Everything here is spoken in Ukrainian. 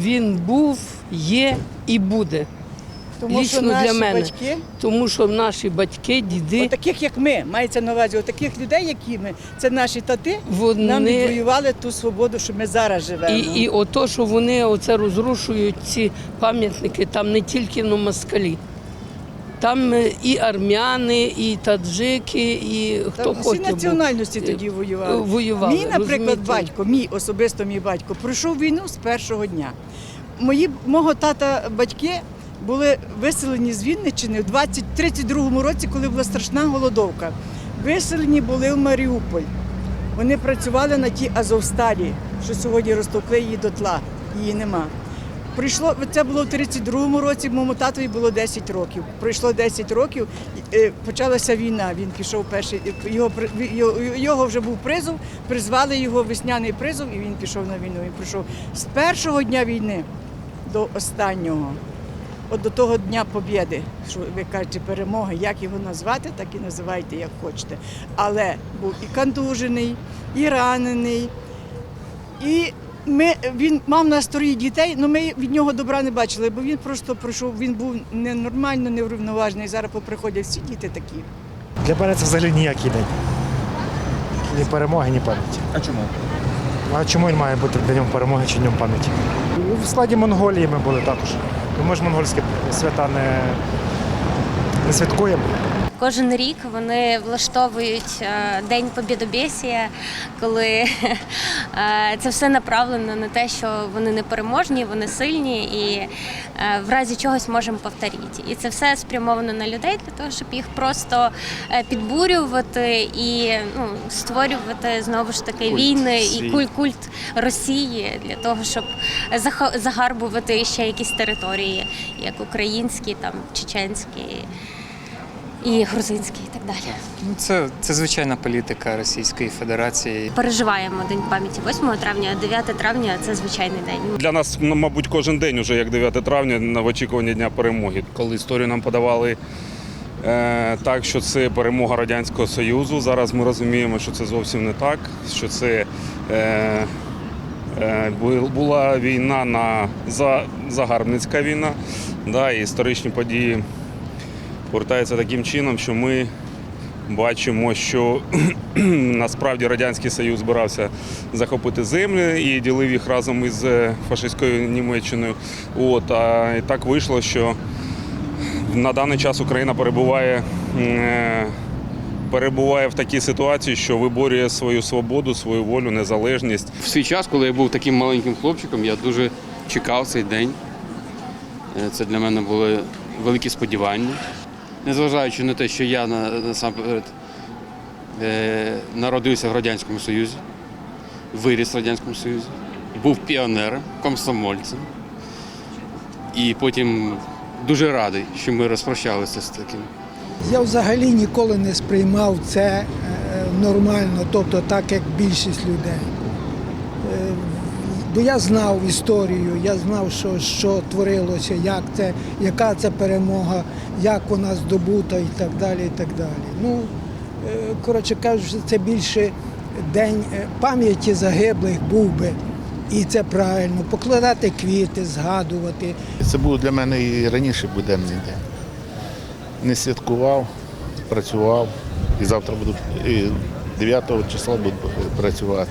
Він був, є і буде. Тому що наші для мене. батьки, Тому що наші батьки, діди, таких як ми, мається на увазі, таких людей, які ми, це наші тати, вони нам відвоювали ту свободу, що ми зараз живемо. І, і ото, що вони оце розрушують ці пам'ятники, там не тільки на москалі. Там е, і армяни, і таджики, і хто Там всі хоче. був. національності Е, тоді воювали. воювали, Мій, наприклад, розумієте? батько, мій особисто мій батько, пройшов війну з першого дня. Мої мого тата батьки були виселені з Вінниччини в 20 32-му році, коли була страшна голодовка. Виселені були в Маріуполь. Вони працювали на тій Азовсталі, що сьогодні розтовкли її до тла. Її нема. Прийшло це було в 32-му році. Моєму татові було 10 років. Пройшло 10 років. е, Почалася війна. Він пішов перший. Його його, вже був призов. Призвали його весняний призов, і він пішов на війну. Він прийшов з першого дня війни до останнього. От до того Дня Побєди, що ви кажете, перемоги, як його назвати, так і називайте, як хочете. Але був і контужений, і ранений, і ми, він мав нас троє дітей, але ми від нього добра не бачили, бо він просто пройшов, він був ненормально неврівноважений. Зараз поприходять всі діти такі. Для мене це взагалі ніякий день. Ні перемоги, ні пам'яті. А чому? А чому він має бути днем перемоги чи днем пам'яті? В складі Монголії ми були також. Ми ж монгольські свята не, не святкуємо. Кожен рік вони влаштовують е, День Побєдобєсія, коли е, це все направлено на те, що вони непереможні, вони сильні і е, в разі чогось можемо повторити. І це все спрямовано на людей для того, щоб їх просто підбурювати і ну, створювати знову ж таки Культ війни і свій. культ, культ Росії для того, щоб загарбувати ще якісь території, як українські, там чеченські і грузинський, і так далі. Ну, це, це звичайна політика Російської Федерації. Переживаємо День пам'яті 8 травня, а 9 травня це звичайний день. Для нас, ну, мабуть, кожен день, уже як 9 травня, на в очікуванні Дня перемоги. Коли історію нам подавали е, так, що це перемога Радянського Союзу, зараз ми розуміємо, що це зовсім не так, що це е, е, була війна на за, загарбницька війна. Да, і історичні події повертаються таким чином, що ми бачимо, що насправді Радянський Союз збирався захопити землі і ділив їх разом із е, фашистською Німеччиною. От, а і так вийшло, що на даний час Україна перебуває, е, перебуває в такій ситуації, що виборює свою свободу, свою волю, незалежність. В свій час, коли я був таким маленьким хлопчиком, я дуже чекав цей день. Е, Це для мене були великі сподівання. Незважаючи на те, що я насамперед е, народився в Радянському Союзі, виріс в Радянському Союзі, був піонером, комсомольцем. І потім дуже радий, що ми розпрощалися з таким. Я взагалі ніколи не сприймав це е, нормально, тобто так, як більшість людей. Бо я знав історію, я знав, що, що творилося, як це, яка це перемога, як вона здобута і так далі. І так далі. Ну, е, коротше кажучи, це більше день е, пам'яті загиблих був би. І це правильно. Покладати квіти, згадувати. Це був для мене і раніше буденний день. Не святкував, працював. І завтра буду, і 9 числа буду працювати.